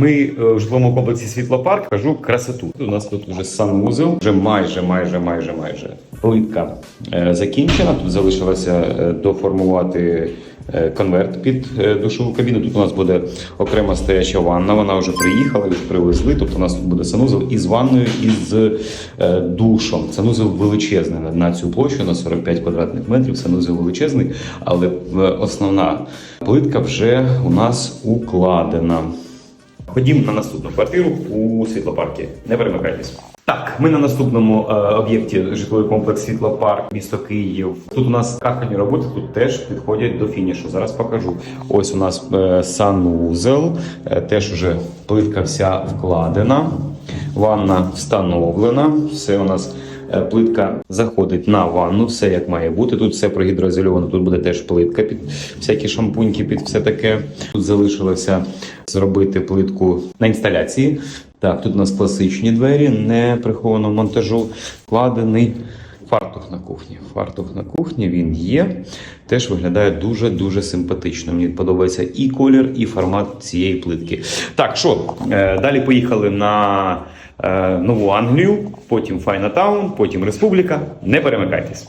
ми е, в житловому комплексі Світлопарк кажу красоту. У нас тут вже санвузол, вже майже, майже, майже, майже. Плитка е, закінчена. Тут залишилося е, доформувати конверт під душову кабіну. Тут у нас буде окрема стояча ванна. Вона вже приїхала, вже привезли. Тобто у нас тут буде санузел із ванною і з душом. Санузел величезний на- цю площу на 45 квадратних метрів. Санузел величезний, але основна плитка вже у нас укладена. Ходімо на наступну квартиру у світлопаркі. Не перемикайтесь. Так, ми на наступному е, об'єкті житловий комплекс Світлопарк, місто Київ. Тут у нас кахані роботи тут теж підходять до фінішу. Зараз покажу. Ось у нас е, санузел, е, теж вже плитка вся вкладена, ванна встановлена. Все у нас. Е, Плитка заходить на ванну, все як має бути. Тут все прогідроізольовано, тут буде теж плитка під всякі шампуньки, під все таке. Тут залишилося зробити плитку на інсталяції. Так, тут у нас класичні двері, не прихованого монтажу, вкладений фартух на кухні. Фартух на кухні він є. Теж виглядає дуже-дуже симпатично. Мені подобається і колір, і формат цієї плитки. Так, що, е, далі поїхали на Нову Англію, потім Файнатаун, потім Республіка. Не перемикайтесь.